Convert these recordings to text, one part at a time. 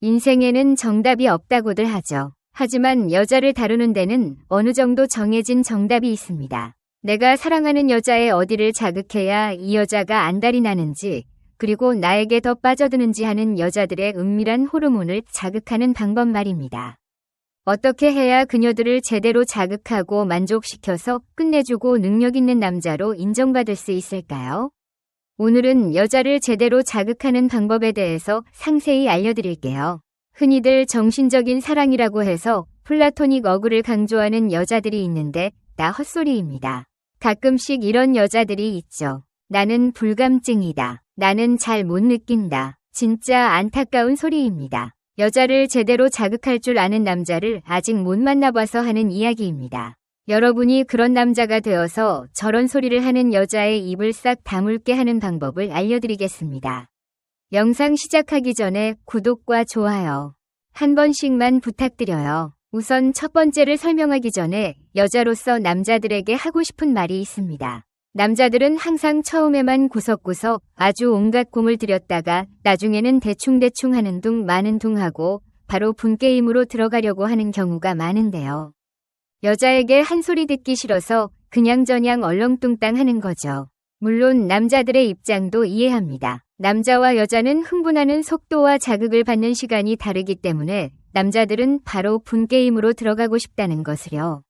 인생에는 정답이 없다고들 하죠. 하지만 여자를 다루는 데는 어느 정도 정해진 정답이 있습니다. 내가 사랑하는 여자의 어디를 자극해야 이 여자가 안달이 나는지, 그리고 나에게 더 빠져드는지 하는 여자들의 은밀한 호르몬을 자극하는 방법 말입니다. 어떻게 해야 그녀들을 제대로 자극하고 만족시켜서 끝내주고 능력 있는 남자로 인정받을 수 있을까요? 오늘은 여자를 제대로 자극하는 방법에 대해서 상세히 알려드릴게요. 흔히들 정신적인 사랑이라고 해서 플라토닉 어구를 강조하는 여자들이 있는데 다 헛소리입니다. 가끔씩 이런 여자들이 있죠. 나는 불감증이다. 나는 잘 못 느낀다. 진짜 안타까운 소리입니다. 여자를 제대로 자극할 줄 아는 남자를 아직 못 만나봐서 하는 이야기입니다. 여러분이 그런 남자가 되어서 저런 소리를 하는 여자의 입을 싹 다물게 하는 방법을 알려드리겠습니다. 영상 시작하기 전에 구독과 좋아요 한 번씩만 부탁드려요. 우선 첫 번째를 설명하기 전에 여자로서 남자들에게 하고 싶은 말이 있습니다. 남자들은 항상 처음에만 구석구석 아주 온갖 공을 들였다가 나중에는 대충대충 하는 둥 마는 둥 하고 바로 분게임으로 들어가려고 하는 경우가 많은데요. 여자에게 한 소리 듣기 싫어서 그냥저냥 얼렁뚱땅 하는 거죠. 물론 남자들의 입장도 이해합니다. 남자와 여자는 흥분하는 속도와 자극을 받는 시간이 다르기 때문에 남자들은 바로 분게임으로 들어가고 싶다는 것을요.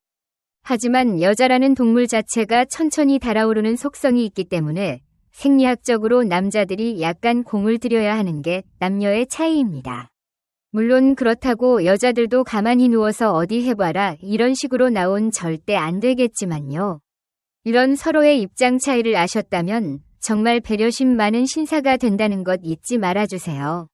하지만 여자라는 동물 자체가 천천히 달아오르는 속성이 있기 때문에 생리학적으로 남자들이 약간 공을 들여야 하는 게 남녀의 차이입니다. 물론 그렇다고 여자들도 가만히 누워서 어디 해봐라 이런 식으로 나온 절대 안 되겠지만요. 이런 서로의 입장 차이를 아셨다면 정말 배려심 많은 신사가 된다는 것 잊지 말아주세요.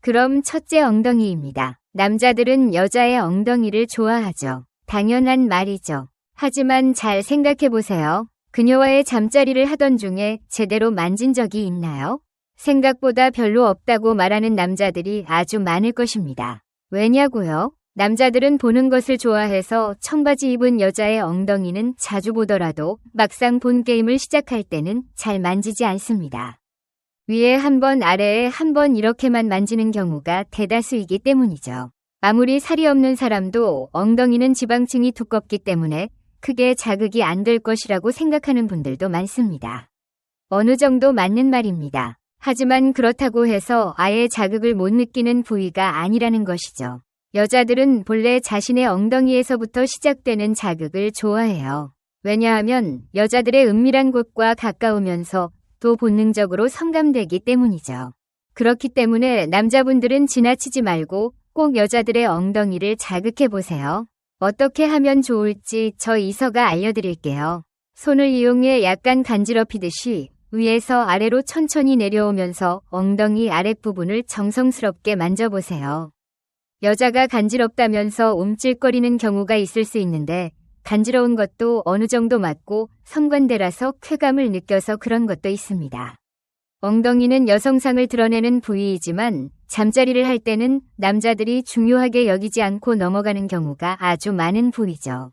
그럼 첫째 엉덩이입니다. 남자들은 여자의 엉덩이를 좋아하죠. 당연한 말이죠. 하지만 잘 생각해 보세요. 그녀와의 잠자리를 하던 중에 제대로 만진 적이 있나요? 생각보다 별로 없다고 말하는 남자들이 아주 많을 것입니다. 왜냐고요? 남자들은 보는 것을 좋아해서 청바지 입은 여자의 엉덩이는 자주 보더라도 막상 본 게임을 시작할 때는 잘 만지지 않습니다. 위에 한 번 아래에 한 번 이렇게만 만지는 경우가 대다수이기 때문이죠. 아무리 살이 없는 사람도 엉덩이는 지방층이 두껍기 때문에 크게 자극이 안 될 것이라고 생각하는 분들도 많습니다. 어느 정도 맞는 말입니다. 하지만 그렇다고 해서 아예 자극을 못 느끼는 부위가 아니라는 것이죠. 여자들은 본래 자신의 엉덩이에서부터 시작되는 자극을 좋아해요. 왜냐하면 여자들의 은밀한 곳과 가까우면서 또 본능적으로 성감되기 때문이죠. 그렇기 때문에 남자분들은 지나치지 말고 꼭 여자들의 엉덩이를 자극해 보세요. 어떻게 하면 좋을지 저 이서가 알려드릴게요. 손을 이용해 약간 간지럽히듯이 위에서 아래로 천천히 내려오면서 엉덩이 아랫부분을 정성스럽게 만져보세요. 여자가 간지럽다면서 움찔거리는 경우가 있을 수 있는데 간지러운 것도 어느 정도 맞고 성관대라서 쾌감을 느껴서 그런 것도 있습니다. 엉덩이는 여성상을 드러내는 부위이지만 잠자리를 할 때는 남자들이 중요하게 여기지 않고 넘어가는 경우가 아주 많은 부위죠.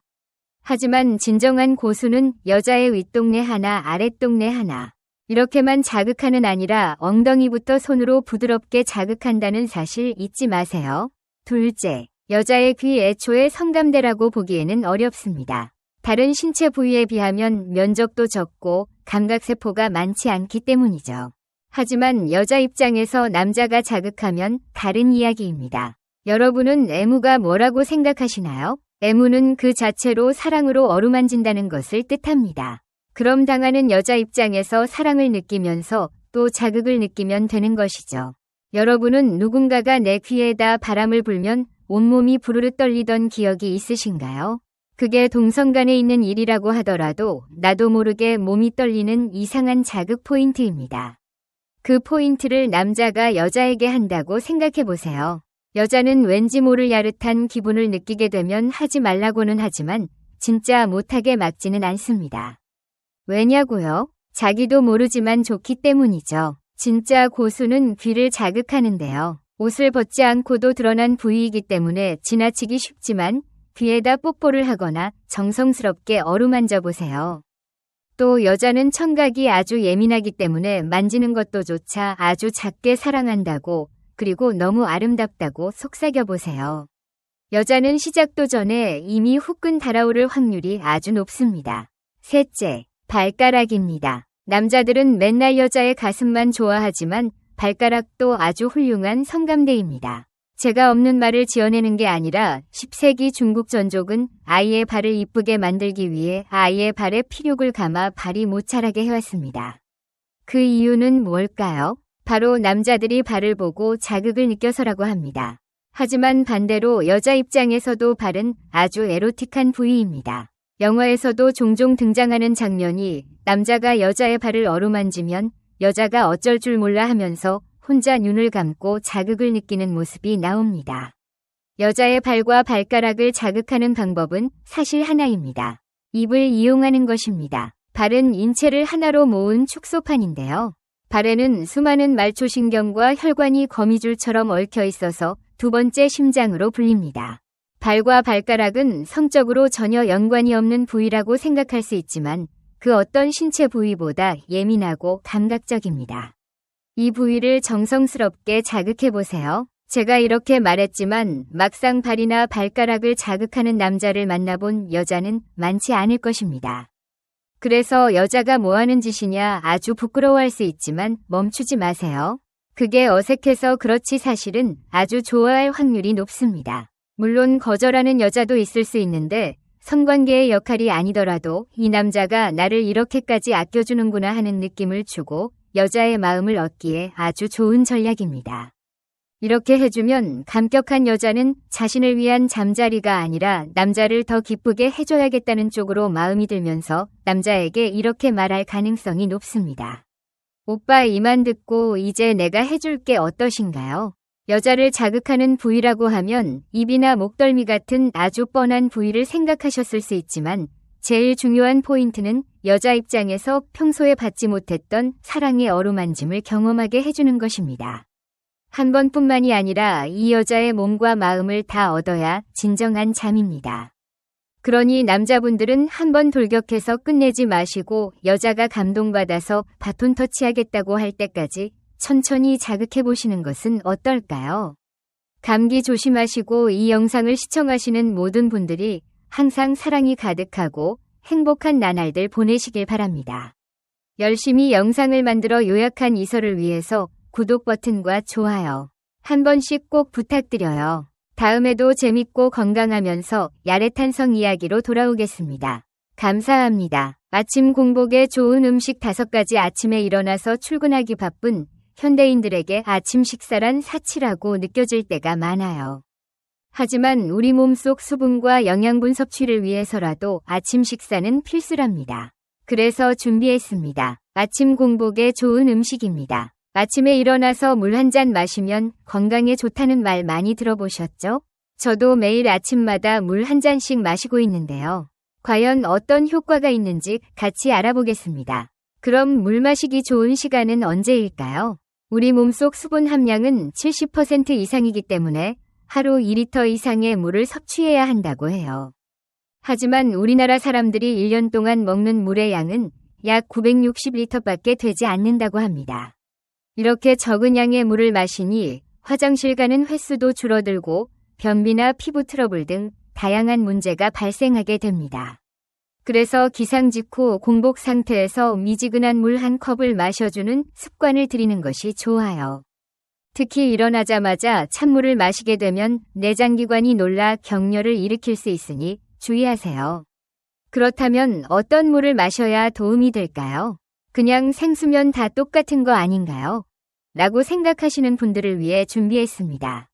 하지만 진정한 고수는 여자의 윗동네 하나 아랫동네 하나 이렇게만 자극하는 아니라 엉덩이부터 손으로 부드럽게 자극한다는 사실 잊지 마세요. 둘째, 여자의 귀 애초에 성감대라고 보기에는 어렵습니다. 다른 신체 부위에 비하면 면적도 적고 감각세포가 많지 않기 때문이죠. 하지만 여자 입장에서 남자가 자극하면 다른 이야기입니다. 여러분은 애무가 뭐라고 생각하시나요? 애무는 그 자체로 사랑으로 어루만진다는 것을 뜻합니다. 그럼 당하는 여자 입장에서 사랑을 느끼면서 또 자극을 느끼면 되는 것이죠. 여러분은 누군가가 내 귀에다 바람을 불면 온몸이 부르르 떨리던 기억이 있으신가요? 그게 동성간에 있는 일이라고 하더라도 나도 모르게 몸이 떨리는 이상한 자극 포인트입니다. 그 포인트를 남자가 여자에게 한다고 생각해 보세요. 여자는 왠지 모를 야릇한 기분을 느끼게 되면 하지 말라고는 하지만 진짜 못하게 막지는 않습니다. 왜냐고요? 자기도 모르지만 좋기 때문이죠. 진짜 고수는 귀를 자극하는데요. 옷을 벗지 않고도 드러난 부위이기 때문에 지나치기 쉽지만 귀에다 뽀뽀를 하거나 정성스럽게 어루만져 보세요. 또 여자는 청각이 아주 예민하기 때문에 만지는 것도 조차 아주 작게 사랑한다고 그리고 너무 아름답다고 속삭여 보세요. 여자는 시작도 전에 이미 후끈 달아오를 확률이 아주 높습니다. 셋째, 발가락입니다. 남자들은 맨날 여자의 가슴만 좋아하지만 발가락도 아주 훌륭한 성감대입니다. 제가 없는 말을 지어내는 게 아니라 10세기 중국 전족은 아이의 발을 이쁘게 만들기 위해 아이의 발에 피력을 감아 발이 못 자라게 해왔습니다. 그 이유는 뭘까요? 바로 남자들이 발을 보고 자극을 느껴서라고 합니다. 하지만 반대로 여자 입장에서도 발은 아주 에로틱한 부위입니다. 영화에서도 종종 등장하는 장면이 남자가 여자의 발을 어루만지면 여자가 어쩔 줄 몰라 하면서 혼자 눈을 감고 자극을 느끼는 모습이 나옵니다. 여자의 발과 발가락을 자극하는 방법은 사실 하나입니다. 입을 이용하는 것입니다. 발은 인체를 하나로 모은 축소판인데요. 발에는 수많은 말초신경과 혈관이 거미줄처럼 얽혀 있어서 두 번째 심장으로 불립니다. 발과 발가락은 성적으로 전혀 연관이 없는 부위라고 생각할 수 있지만 그 어떤 신체 부위보다 예민하고 감각적입니다. 이 부위를 정성스럽게 자극해 보세요. 제가 이렇게 말했지만 막상 발이나 발가락을 자극하는 남자를 만나본 여자는 많지 않을 것입니다. 그래서 여자가 뭐 하는 짓이냐 아주 부끄러워할 수 있지만 멈추지 마세요. 그게 어색해서 그렇지 사실은 아주 좋아할 확률이 높습니다. 물론 거절하는 여자도 있을 수 있는데 성관계의 역할이 아니더라도 이 남자가 나를 이렇게까지 아껴주는구나 하는 느낌을 주고 여자의 마음을 얻기에 아주 좋은 전략입니다. 이렇게 해주면 감격한 여자는 자신을 위한 잠자리가 아니라 남자를 더 기쁘게 해줘야겠다는 쪽으로 마음이 들면서 남자에게 이렇게 말할 가능성이 높습니다. 오빠 이만 듣고 이제 내가 해줄 게 어떠신가요? 여자를 자극하는 부위라고 하면 입이나 목덜미 같은 아주 뻔한 부위를 생각하셨을 수 있지만 제일 중요한 포인트는 여자 입장에서 평소에 받지 못했던 사랑의 어루만짐을 경험하게 해주는 것입니다. 한 번뿐만이 아니라 이 여자의 몸과 마음을 다 얻어야 진정한 잠입니다. 그러니 남자분들은 한 번 돌격해서 끝내지 마시고 여자가 감동받아서 바톤 터치하겠다고 할 때까지 천천히 자극해 보시는 것은 어떨까요? 감기 조심하시고 이 영상을 시청하시는 모든 분들이 항상 사랑이 가득하고 행복한 나날들 보내시길 바랍니다. 열심히 영상을 만들어 요약한 이설을 위해서 구독 버튼과 좋아요 한 번씩 꼭 부탁드려요. 다음에도 재밌고 건강하면서 야릇한 이야기로 돌아오겠습니다. 감사합니다. 아침 공복에 좋은 음식 다섯 가지 아침에 일어나서 출근하기 바쁜 현대인들에게 아침 식사란 사치라고 느껴질 때가 많아요. 하지만 우리 몸속 수분과 영양분 섭취를 위해서라도 아침 식사는 필수랍니다. 그래서 준비했습니다. 아침 공복에 좋은 음식입니다. 아침에 일어나서 물 한 잔 마시면 건강에 좋다는 말 많이 들어보셨죠? 저도 매일 아침마다 물 한 잔씩 마시고 있는데요. 과연 어떤 효과가 있는지 같이 알아보겠습니다. 그럼 물 마시기 좋은 시간은 언제일까요? 우리 몸속 수분 함량은 70% 이상이기 때문에 하루 2리터 이상의 물을 섭취해야 한다고 해요. 하지만 우리나라 사람들이 1년 동안 먹는 물의 양은 약 960리터밖에 되지 않는다고 합니다. 이렇게 적은 양의 물을 마시니 화장실 가는 횟수도 줄어들고 변비나 피부 트러블 등 다양한 문제가 발생하게 됩니다. 그래서 기상 직후 공복 상태에서 미지근한 물 한 컵을 마셔주는 습관을 들이는 것이 좋아요. 특히 일어나자마자 찬물을 마시게 되면 내장기관이 놀라 격렬을 일으킬 수 있으니 주의하세요. 그렇다면 어떤 물을 마셔야 도움이 될까요? 그냥 생수면 다 똑같은 거 아닌가요? 라고 생각하시는 분들을 위해 준비했습니다.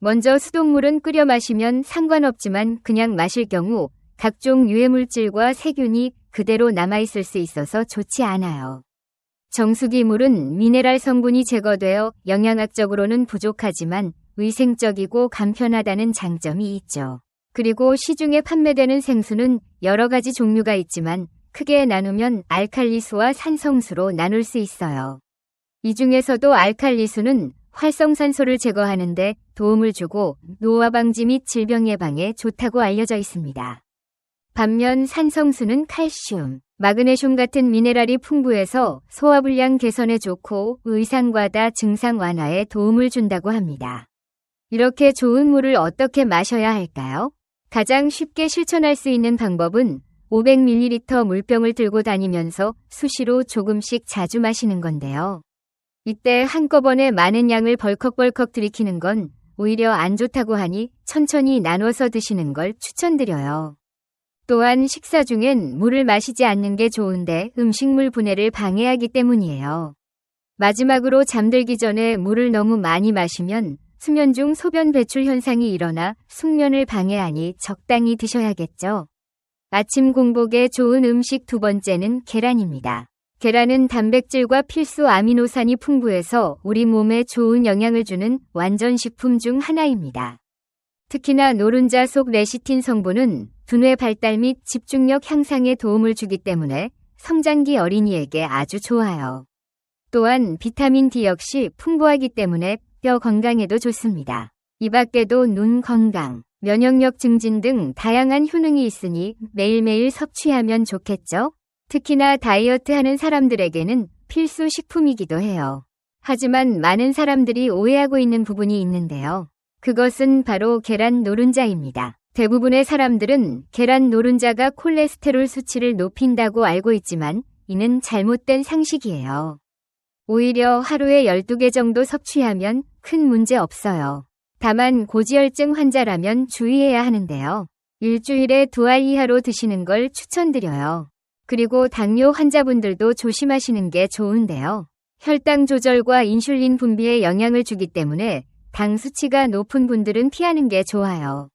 먼저 수돗물은 끓여 마시면 상관없지만 그냥 마실 경우 각종 유해물질과 세균이 그대로 남아있을 수 있어서 좋지 않아요. 정수기 물은 미네랄 성분이 제거되어 영양학적으로는 부족하지만 위생적이고 간편하다는 장점이 있죠. 그리고 시중에 판매되는 생수는 여러 가지 종류가 있지만 크게 나누면 알칼리수와 산성수로 나눌 수 있어요. 이 중에서도 알칼리수는 활성산소를 제거하는데 도움을 주고 노화 방지 및 질병 예방에 좋다고 알려져 있습니다. 반면 산성수는 칼슘, 마그네슘 같은 미네랄이 풍부해서 소화불량 개선에 좋고 의상과다 증상 완화에 도움을 준다고 합니다. 이렇게 좋은 물을 어떻게 마셔야 할까요? 가장 쉽게 실천할 수 있는 방법은 500ml 물병을 들고 다니면서 수시로 조금씩 자주 마시는 건데요. 이때 한꺼번에 많은 양을 벌컥벌컥 들이키는 건 오히려 안 좋다고 하니 천천히 나눠서 드시는 걸 추천드려요. 또한 식사 중엔 물을 마시지 않는 게 좋은데 음식물 분해를 방해하기 때문이에요. 마지막으로 잠들기 전에 물을 너무 많이 마시면 수면 중 소변 배출 현상이 일어나 숙면을 방해하니 적당히 드셔야겠죠. 아침 공복에 좋은 음식 두 번째는 계란입니다. 계란은 단백질과 필수 아미노산이 풍부해서 우리 몸에 좋은 영향을 주는 완전 식품 중 하나입니다. 특히나 노른자 속 레시틴 성분은 두뇌 발달 및 집중력 향상에 도움을 주기 때문에 성장기 어린이에게 아주 좋아요. 또한 비타민 D 역시 풍부하기 때문에 뼈 건강에도 좋습니다. 이 밖에도 눈 건강, 면역력 증진 등 다양한 효능이 있으니 매일매일 섭취하면 좋겠죠? 특히나 다이어트 하는 사람들에게는 필수 식품이기도 해요. 하지만 많은 사람들이 오해하고 있는 부분이 있는데요. 그것은 바로 계란 노른자입니다. 대부분의 사람들은 계란 노른자가 콜레스테롤 수치를 높인다고 알고 있지만 이는 잘못된 상식이에요. 오히려 하루에 12개 정도 섭취하면 큰 문제 없어요. 다만 고지혈증 환자라면 주의해야 하는데요. 일주일에 두 알 이하로 드시는 걸 추천드려요. 그리고 당뇨 환자분들도 조심하시는 게 좋은데요. 혈당 조절과 인슐린 분비에 영향을 주기 때문에 당 수치가 높은 분들은 피하는 게 좋아요.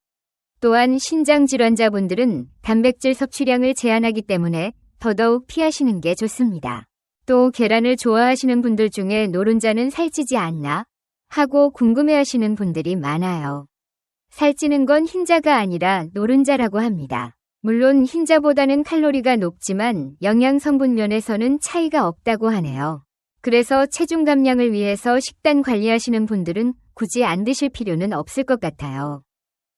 또한 신장 질환자분들은 단백질 섭취량을 제한하기 때문에 더더욱 피하시는 게 좋습니다. 또 계란을 좋아하시는 분들 중에 노른자는 살찌지 않나 하고 궁금해하시는 분들이 많아요. 살찌는 건 흰자가 아니라 노른자라고 합니다. 물론 흰자보다는 칼로리가 높지만 영양 성분 면에서는 차이가 없다고 하네요. 그래서 체중 감량을 위해서 식단 관리하시는 분들은 굳이 안 드실 필요는 없을 것 같아요.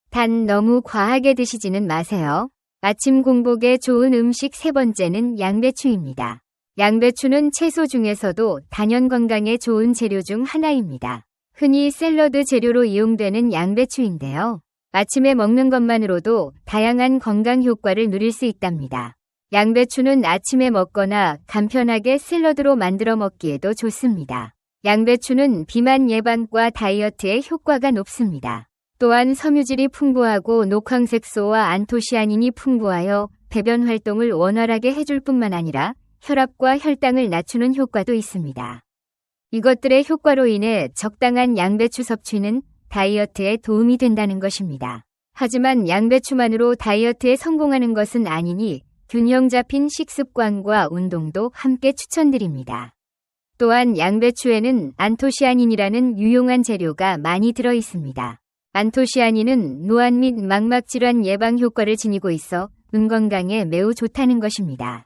단 너무 과하게 드시지는 마세요. 아침 공복에 좋은 음식 세 번째는 양배추입니다. 양배추는 채소 중에서도 단연 건강에 좋은 재료 중 하나입니다. 흔히 샐러드 재료로 이용되는 양배추인데요. 아침에 먹는 것만으로도 다양한 건강 효과를 누릴 수 있답니다. 양배추는 아침에 먹거나 간편하게 샐러드로 만들어 먹기에도 좋습니다. 양배추는 비만 예방과 다이어트에 효과가 높습니다. 또한 섬유질이 풍부하고 녹황색소와 안토시아닌이 풍부하여 배변 활동을 원활하게 해줄 뿐만 아니라 혈압과 혈당을 낮추는 효과도 있습니다. 이것들의 효과로 인해 적당한 양배추 섭취는 다이어트에 도움이 된다는 것입니다. 하지만 양배추만으로 다이어트에 성공하는 것은 아니니 균형 잡힌 식습관과 운동도 함께 추천드립니다. 또한 양배추에는 안토시아닌이라는 유용한 재료가 많이 들어 있습니다. 안토시아닌은 노안 및 망막 질환 예방 효과를 지니고 있어 은 건강에 매우 좋다는 것입니다.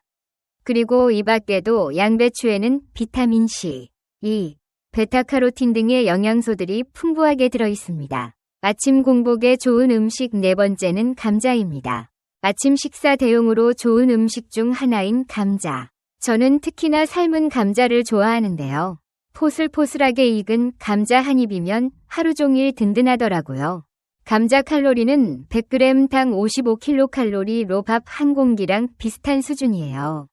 그리고 이 밖에도 양배추에는 비타민 C, E, 베타카로틴 등의 영양소들이 풍부하게 들어 있습니다. 아침 공복에 좋은 음식 네 번째는 감자입니다. 아침 식사 대용으로 좋은 음식 중 하나인 감자. 저는 특히나 삶은 감자를 좋아하는데요. 포슬포슬하게 익은 감자 한 입이면 하루 종일 든든하더라고요. 감자 칼로리는 100g 당 55kcal로 밥 한 공기랑 비슷한 수준이에요.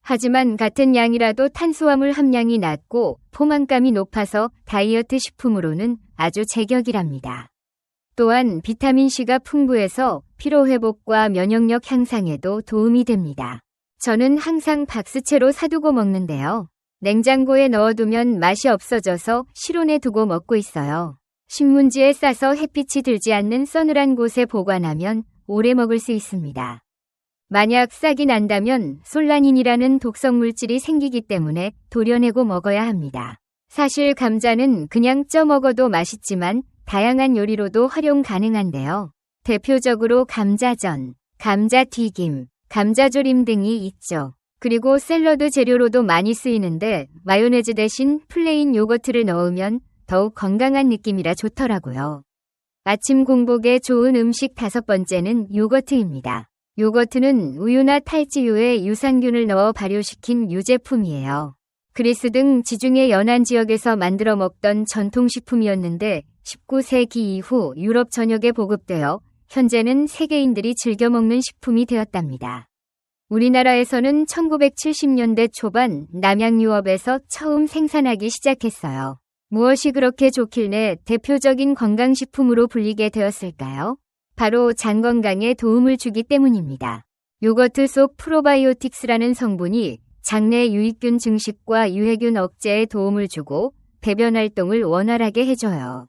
하지만 같은 양이라도 탄수화물 함량이 낮고 포만감이 높아서 다이어트 식품으로는 아주 제격이랍니다. 또한 비타민C가 풍부해서 피로회복과 면역력 향상에도 도움이 됩니다. 저는 항상 박스채로 사두고 먹는데요. 냉장고에 넣어두면 맛이 없어져서 실온에 두고 먹고 있어요. 신문지에 싸서 햇빛이 들지 않는 서늘한 곳에 보관하면 오래 먹을 수 있습니다. 만약 싹이 난다면 솔라닌이라는 독성 물질이 생기기 때문에 도려내고 먹어야 합니다. 사실 감자는 그냥 쪄 먹어도 맛있지만 다양한 요리로도 활용 가능한데요. 대표적으로 감자전, 감자튀김, 감자조림 등이 있죠. 그리고 샐러드 재료로도 많이 쓰이는데 마요네즈 대신 플레인 요거트를 넣으면 더욱 건강한 느낌이라 좋더라고요. 아침 공복에 좋은 음식 다섯 번째는 요거트입니다. 요거트는 우유나 탈지유에 유산균을 넣어 발효시킨 유제품이에요. 그리스 등 지중해 연안 지역에서 만들어 먹던 전통식품이었는데 19세기 이후 유럽 전역에 보급되어 현재는 세계인들이 즐겨 먹는 식품이 되었답니다. 우리나라에서는 1970년대 초반 남양 유업에서 처음 생산하기 시작했어요. 무엇이 그렇게 좋길래 대표적인 건강식품으로 불리게 되었을까요? 바로 장 건강에 도움을 주기 때문입니다. 요거트 속 프로바이오틱스라는 성분이 장내 유익균 증식과 유해균 억제에 도움을 주고 배변 활동을 원활하게 해줘요.